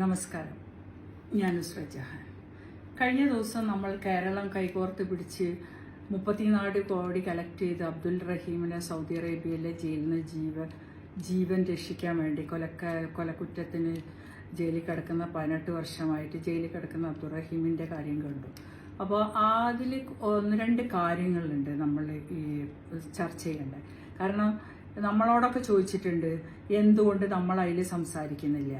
നമസ്കാരം. ഞാൻ നുസ്രത് ജഹാൻ കഴിഞ്ഞ ദിവസം നമ്മൾ കേരളം കൈകോർത്ത് പിടിച്ച് മുപ്പത്തിനാല് കോടി കളക്ട് ചെയ്ത് അബ്ദുൽ റഹീമിനെ സൗദി അറേബ്യയിലെ ജയിലിൽ നിന്ന് ജീവ ജീവൻ രക്ഷിക്കാൻ വേണ്ടി കൊലക്ക കൊലക്കുറ്റത്തിന് ജയിലിൽ കിടക്കുന്ന പതിനെട്ട് വർഷമായിട്ട് ജയിലിൽ കിടക്കുന്ന അബ്ദുൾ റഹീമിന്റെ കാര്യം കണ്ടു. അപ്പോൾ അതിൽ ഒന്ന് രണ്ട് കാര്യങ്ങളുണ്ട് നമ്മൾ ഈ ചർച്ച ചെയ്യേണ്ടത് കാരണം നമ്മളോടൊക്കെ ചോദിച്ചിട്ടുണ്ട് എന്തുകൊണ്ട് നമ്മൾ അതിൽ സംസാരിക്കുന്നില്ല?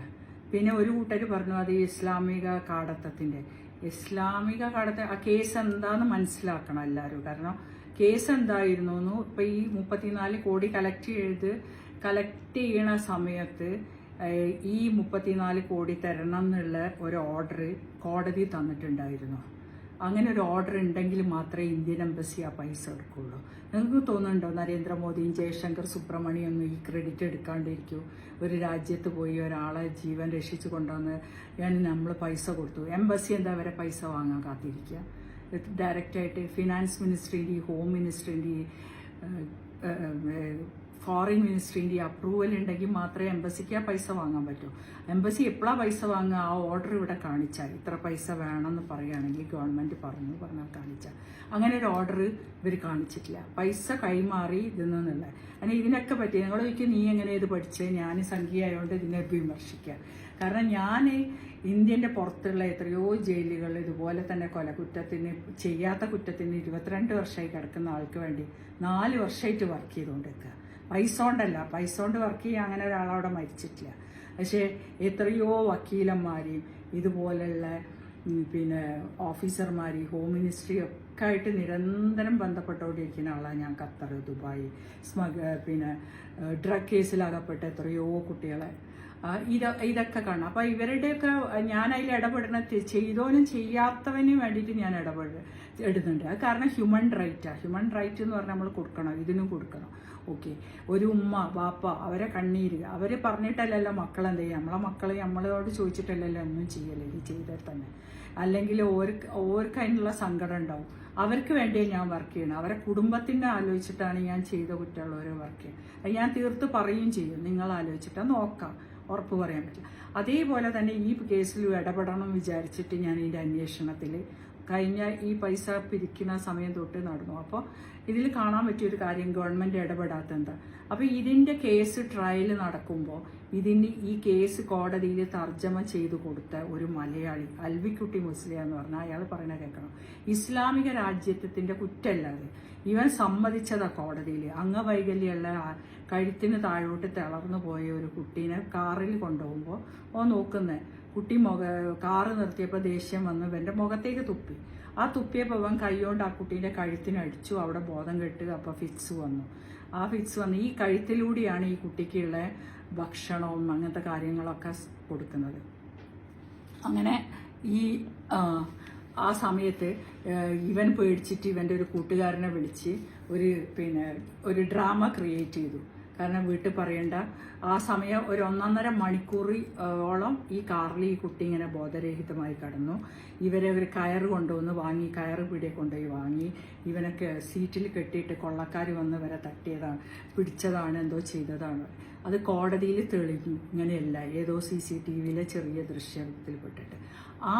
പിന്നെ ഒരു കൂട്ടർ പറഞ്ഞു അത് ഇസ്ലാമിക കാടത്തത്തിന്റെ ഇസ്ലാമിക കാടത്ത ആ കേസ് എന്താന്ന് മനസ്സിലാക്കണം എല്ലാവരും. കാരണം കേസ് എന്തായിരുന്നു എന്ന് ഇപ്പം ഈ മുപ്പത്തിനാല് കോടി കളക്ട് ചെയ്ത് കളക്ട് ചെയ്യണ സമയത്ത് ഈ മുപ്പത്തിനാല് കോടി തരണം എന്നുള്ള ഒരു ഓർഡർ കോടതി തന്നിട്ടുണ്ടായിരുന്നു. അങ്ങനെ ഒരു ഓർഡർ ഉണ്ടെങ്കിൽ മാത്രമേ ഇന്ത്യൻ എംബസി ആ പൈസ എടുക്കുള്ളൂ. നിങ്ങൾക്ക് തോന്നുന്നുണ്ടോ? നരേന്ദ്രമോദിയും ജയശങ്കർ സുബ്രഹ്മണ്യൊന്നും ഈ ക്രെഡിറ്റ് എടുക്കാണ്ടിരിക്കൂ. ഒരു രാജ്യത്ത് പോയി ഒരാളെ ജീവൻ രക്ഷിച്ചു കൊണ്ടുവന്ന് ഞാൻ നമ്മൾ പൈസ കൊടുത്തു. എംബസി എന്താ വരെ പൈസ വാങ്ങാൻ കാത്തിരിക്കുക? ഡയറക്റ്റായിട്ട് ഫിനാൻസ് മിനിസ്ട്രീന്റെ ഹോം മിനിസ്ട്രീന്റെ ഫോറിൻ മിനിസ്ട്രീന്റെ അപ്രൂവൽ ഉണ്ടെങ്കിൽ മാത്രമേ എംബസിക്ക് ആ പൈസ വാങ്ങാൻ പറ്റൂ. എംബസി എപ്പോഴാണ് പൈസ വാങ്ങുക? ആ ഓർഡർ ഇവിടെ കാണിച്ചാൽ ഇത്ര പൈസ വേണമെന്ന് പറയുകയാണെങ്കിൽ ഗവൺമെന്റ് പറഞ്ഞു പറഞ്ഞാൽ കാണിച്ചാൽ അങ്ങനെ ഒരു ഓർഡർ ഇവർ കാണിച്ചിട്ടില്ല. പൈസ കൈമാറി ഇതെന്നുള്ള അങ്ങനെ ഇതിനൊക്കെ പറ്റി നിങ്ങൾ ചോദിക്കും നീ എങ്ങനെ ഇത് പഠിച്ചേ? ഞാൻ സംഖ്യ ആയതുകൊണ്ട് ഇതിനെ വിമർശിക്കുക കാരണം ഞാൻ ഇന്ത്യന്റെ പുറത്തുള്ള എത്രയോ ജയിലുകൾ ഇതുപോലെ തന്നെ കൊലക്കുറ്റത്തിന് ചെയ്യാത്ത കുറ്റത്തിന് ഇരുപത്തിരണ്ട് വർഷമായി കിടക്കുന്ന ആൾക്ക് വേണ്ടി നാല് വർഷമായിട്ട് വർക്ക് ചെയ്തുകൊണ്ടിരിക്കുക പൈസ കൊണ്ടല്ല പൈസ കൊണ്ട് വർക്ക് ചെയ്യാൻ അങ്ങനെ ഒരാളവിടെ മരിച്ചിട്ടില്ല. പക്ഷേ എത്രയോ വക്കീലന്മാരെയും ഇതുപോലെയുള്ള പിന്നെ ഓഫീസർമാർ ഹോം മിനിസ്ട്രി ഒക്കെ ആയിട്ട് നിരന്തരം ബന്ധപ്പെട്ടുകൊണ്ടിരിക്കുന്ന ആളാണ് ഞാൻ ഖത്തർ ദുബായ് സ്മഗ് പിന്നെ ഡ്രഗ് കേസിലകപ്പെട്ട എത്രയോ കുട്ടികളെ. ഇത് ഇതൊക്കെ കാണും അപ്പോൾ ഇവരുടെയൊക്കെ ഞാൻ അതിൽ ഇടപെടുന്ന തെ- ചെയ്തോനും ചെയ്യാത്തവനും വേണ്ടിയിട്ട് ഞാൻ ഇടപെട ഇടുന്നുണ്ട്. അത് കാരണം ഹ്യൂമൻ റൈറ്റാണ് ഹ്യൂമൻ റൈറ്റ് എന്ന് പറഞ്ഞാൽ നമ്മൾ കൊടുക്കണം. ഇതിനും കൊടുക്കണം. ഓക്കെ ഒരു ഉമ്മ ബാപ്പ അവരെ കണ്ണീര്. അവർ പറഞ്ഞിട്ടല്ലല്ലോ മക്കളെന്ത് ചെയ്യുക നമ്മളെ മക്കൾ നമ്മളോട് ചോദിച്ചിട്ടല്ലല്ലോ ഒന്നും ചെയ്യല്ലേ ഈ ചെയ്താൽ തന്നെ. അല്ലെങ്കിൽ ഓർക്ക് ഓർക്ക് അതിനുള്ള സങ്കടം ഉണ്ടാവും. അവർക്ക് വേണ്ടിയേ ഞാൻ വർക്ക് ചെയ്യണം. അവരെ കുടുംബത്തിന്റെ ആലോചിച്ചിട്ടാണ് ഞാൻ ചെയ്ത കുറ്റമുള്ളവരെ വർക്ക് ചെയ്യുന്നത്. ഞാൻ തീർത്ത് പറയുകയും ചെയ്യും. നിങ്ങൾ ആലോചിച്ചിട്ട് നോക്കാം. ഉറപ്പ് പറയാൻ പറ്റില്ല. അതേപോലെ തന്നെ ഈ കേസിൽ ഇടപെടണം വിചാരിച്ചിട്ട് ഞാൻ ഇതിന്റെ അന്വേഷണത്തിൽ കഴിഞ്ഞ ഈ പൈസ പിരിക്കുന്ന സമയം തൊട്ട് നടന്നു. അപ്പോൾ ഇതിൽ കാണാൻ പറ്റിയൊരു കാര്യം ഗവൺമെന്റ് ഇടപെടാത്ത എന്താ അപ്പോൾ ഇതിന്റെ കേസ് ട്രയൽ നടക്കുമ്പോൾ ഇതിന് ഈ കേസ് കോടതിയിൽ തർജമ ചെയ്തു കൊടുത്ത ഒരു മലയാളി അൽവിക്കുട്ടി മുസ്ലിം എന്ന് പറഞ്ഞാൽ അയാൾ പറയണ കേൾക്കണം. ഇസ്ലാമിക രാജ്യത്വത്തിന്റെ കുറ്റമല്ല അത് ഇവൻ സമ്മതിച്ചതാ കോടതിയിൽ അംഗവൈകല്യമുള്ള കഴുത്തിന് താഴോട്ട് തളർന്നു പോയ ഒരു കുട്ടീനെ കാറിൽ കൊണ്ടുപോകുമ്പോൾ ഓ നോക്കുന്നത് കുട്ടി മുഖ കാറ് നിർത്തിയപ്പോൾ ദേഷ്യം വന്ന്. ഇവന്റെ മുഖത്തേക്ക് തുപ്പി. ആ തുപ്പിയപ്പോൾ അവൻ കൈകൊണ്ട് ആ കുട്ടീന്റെ കഴുത്തിന് അടിച്ചു. അവിടെ ബോധം കെട്ട് അപ്പോൾ ഫിക്സ് വന്നു. ആ ഫിക്സ് വന്ന് ഈ കഴുത്തിലൂടെയാണ് ഈ കുട്ടിക്കുള്ള ഭക്ഷണവും അങ്ങനത്തെ കാര്യങ്ങളൊക്കെ കൊടുക്കുന്നത്. അങ്ങനെ ഈ ആ, സമയത്ത് ഇവൻ പേടിച്ചിട്ട് ഇവന്റെ ഒരു കൂട്ടുകാരനെ വിളിച്ച് ഒരു പിന്നെ ഒരു ഡ്രാമ ക്രിയേറ്റ് ചെയ്തു. കാരണം വീട്ടിൽ പറയേണ്ട ആ സമയം ഒരു ഒന്നൊന്നര മണിക്കൂറോളം ഈ കാറിൽ ഈ കുട്ടി ഇങ്ങനെ ബോധരഹിതമായി കടന്നു. ഇവരെ ഒരു കയർ കൊണ്ടുവന്ന് വാങ്ങി കയർ പിടിയെ കൊണ്ടുപോയി വാങ്ങി. ഇവനൊക്കെ സീറ്റിൽ കെട്ടിയിട്ട് കൊള്ളക്കാർ വന്ന് വരെ തട്ടിയതാണ് പിടിച്ചതാണ് എന്തോ ചെയ്തതാണ്. അത് കോടതിയിൽ തെളിഞ്ഞു ഇങ്ങനെയല്ല. ഏതോ സി സി ടി വിയിലെ ചെറിയ ദൃശ്യത്തിൽപ്പെട്ടിട്ട്. ആ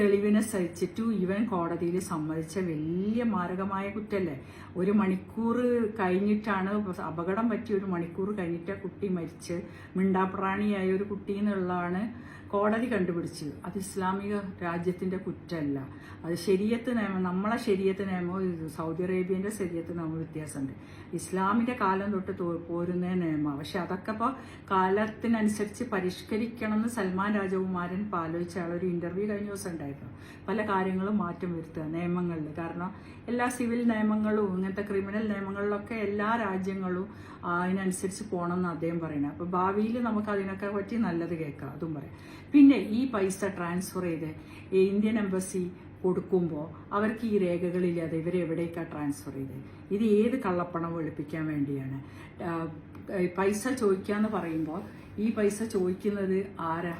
തെളിവിനെ സഹിച്ചിട്ടു ഇവൻ കോടതിയിൽ സമ്മതിച്ച വലിയ മാരകമായ കുറ്റല്ലേ? ഒരു മണിക്കൂർ കഴിഞ്ഞിട്ടാണ് അപകടം പറ്റിയ ഒരു മണിക്കൂർ കഴിഞ്ഞിട്ട് കുട്ടി മരിച്ച്. മിണ്ടാപ്രാണിയായ ഒരു കുട്ടി എന്നുള്ളതാണ് കോടതി കണ്ടുപിടിച്ച്. അത് ഇസ്ലാമിക രാജ്യത്തിന്റെ കുറ്റമല്ല. അത് ശരീരത്ത് നിയമം നമ്മളെ ശരീരത്ത് നിയമവും സൗദി അറേബ്യന്റെ ശരീരത്ത് നിയമം വ്യത്യാസമുണ്ട്. ഇസ്ലാമിന്റെ കാലം തൊട്ട് പോരുന്ന നിയമം. പക്ഷെ അതൊക്കെ ഇപ്പോൾ കാലത്തിനനുസരിച്ച് പരിഷ്കരിക്കണം എന്ന് സൽമാൻ രാജകുമാരൻ ആലോചിച്ച ആളൊരു ഇന്റർവ്യൂ കഴിഞ്ഞ ദിവസം ഉണ്ടായിരുന്നു. പല കാര്യങ്ങളും മാറ്റം വരുത്തുക നിയമങ്ങളിൽ. കാരണം എല്ലാ സിവിൽ നിയമങ്ങളും ഇങ്ങനത്തെ ക്രിമിനൽ നിയമങ്ങളിലൊക്കെ എല്ലാ രാജ്യങ്ങളും അതിനനുസരിച്ച് പോകണം എന്ന് അദ്ദേഹം പറയുന്നത് അപ്പോൾ ഭാവിയിൽ നമുക്ക് അതിനൊക്കെ പറ്റി നല്ലത് കേൾക്കാം. അതും പറയാം. പിന്നെ ഈ പൈസ ട്രാൻസ്ഫർ ചെയ്ത് ഇന്ത്യൻ എംബസി കൊടുക്കുമ്പോൾ അവർക്ക് ഈ രേഖകളില്ലാതെ ഇവർ എവിടേക്കാണ് ട്രാൻസ്ഫർ ചെയ്തത് ഇത് ഏത് കള്ളപ്പണം വെളുപ്പിക്കാൻ വേണ്ടിയാണ്? പൈസ ചോദിക്കാന്ന് പറയുമ്പോൾ ഈ പൈസ ചോദിക്കുന്നത് ആരാ?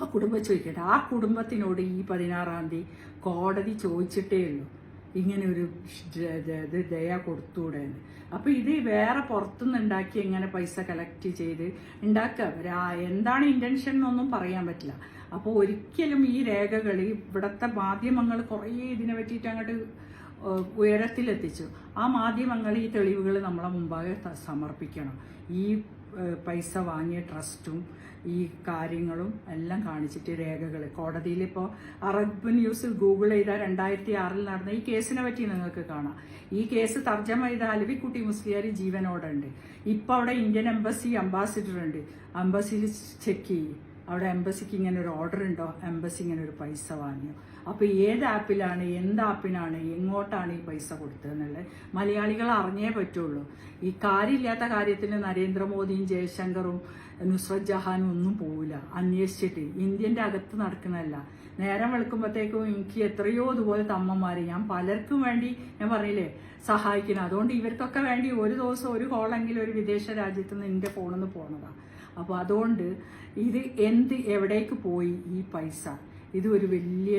ആ കുടുംബം ചോദിക്കട്ടെ. ആ കുടുംബത്തിനോട് ഈ പതിനാറാം തീയതി കോടതി ചോദിച്ചിട്ടേ ഉള്ളൂ. ഇങ്ങനെ ഒരു ഇത് ദയ കൊടുത്തൂടെ അപ്പോൾ അപ്പൊ ഇത് വേറെ പുറത്തുനിന്ന് ഉണ്ടാക്കി എങ്ങനെ പൈസ കളക്ട് ചെയ്ത് ഉണ്ടാക്കുക? എന്താണ് ഇന്റൻഷൻ എന്നൊന്നും പറയാൻ പറ്റില്ല. അപ്പോൾ ഒരിക്കലും ഈ രേഖകൾ ഇവിടുത്തെ മാധ്യമങ്ങൾ കുറേ ഇതിനെ പറ്റിയിട്ട് അങ്ങോട്ട് ഉയരത്തിലെത്തിച്ചു. ആ മാധ്യമങ്ങൾ ഈ തെളിവുകൾ നമ്മളെ മുമ്പാകെ സമർപ്പിക്കണം. ഈ പൈസ വാങ്ങിയ ട്രസ്റ്റും ഈ കാര്യങ്ങളും എല്ലാം കാണിച്ചിട്ട് രേഖകൾ കോടതിയിൽ ഇപ്പോൾ അറബ് ന്യൂസിൽ ഗൂഗിൾ ചെയ്താൽ രണ്ടായിരത്തി ആറിൽ നടന്ന ഈ കേസിനെ പറ്റി നിങ്ങൾക്ക് കാണാം. ഈ കേസ് തർജമ ചെയ്ത അലവിക്കുട്ടി മുസ്ലിയാർ ജീവനോടുണ്ട്. ഇപ്പോൾ ഇപ്പം അവിടെ ഇന്ത്യൻ എംബസി അംബാസിഡർ ഉണ്ട് അംബസിയിൽ ചെക്ക് ചെയ്യും. അവിടെ എംബസിക്ക് ഇങ്ങനെ ഒരു ഓർഡർ ഉണ്ടോ? എംബസി ഇങ്ങനെ ഒരു പൈസ വാങ്ങിയോ? അപ്പോൾ ഏത് ആപ്പിലാണ് എന്ത് ആപ്പിനാണ് എങ്ങോട്ടാണ് ഈ പൈസ കൊടുത്തതെന്നുള്ളത് മലയാളികൾ അറിഞ്ഞേ പറ്റുള്ളൂ. ഈ കാര്യമില്ലാത്ത കാര്യത്തിന് നരേന്ദ്രമോദിയും ജയശങ്കറും നുസ്രത് ജഹാനും ഒന്നും പോവില്ല. അന്വേഷിച്ചിട്ട് ഇന്ത്യന്റെ അകത്ത് നടക്കുന്നതല്ല. നേരം വെളുക്കുമ്പോഴത്തേക്കും എനിക്ക് എത്രയോ ഇതുപോലത്തെ അമ്മമാരെ ഞാൻ പലർക്കും വേണ്ടി ഞാൻ പറഞ്ഞില്ലേ സഹായിക്കണം അതുകൊണ്ട് ഇവർക്കൊക്കെ വേണ്ടി ഒരു ദിവസം ഒരു കോളെങ്കിലും ഒരു വിദേശ രാജ്യത്ത് നിന്ന് എന്റെ ഫോണിൽ നിന്ന് അപ്പോൾ അതുകൊണ്ട് ഇത് എന്ത് എവിടേക്ക് പോയി ഈ പൈസ? ഇത് ഒരു വലിയ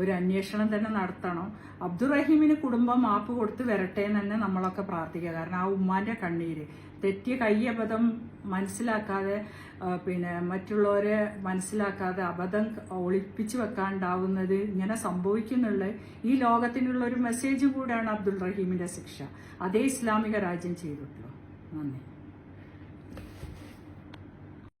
ഒരു അന്വേഷണം തന്നെ നടത്തണം. അബ്ദുറഹീമിന് കുടുംബം മാപ്പ് കൊടുത്ത് വരട്ടെ എന്ന് തന്നെ നമ്മളൊക്കെ പ്രാർത്ഥിക്കുക. കാരണം ആ ഉമ്മാന്റെ കണ്ണീര്. തെറ്റിയ കയ്യബദ്ധം മനസ്സിലാക്കാതെ പിന്നെ മറ്റുള്ളവരെ മനസ്സിലാക്കാതെ അബദ്ധം ഒളിപ്പിച്ചു വെക്കാണ്ടാവുന്നത് ഇങ്ങനെ സംഭവിക്കുന്നുള്ള ഈ ലോകത്തിനുള്ള ഒരു മെസ്സേജ് കൂടെയാണ് അബ്ദുൾ റഹീമിന്റെ ശിക്ഷ. അതേ ഇസ്ലാമിക രാജ്യം ചെയ്തിട്ടുള്ളൂ. നന്ദി.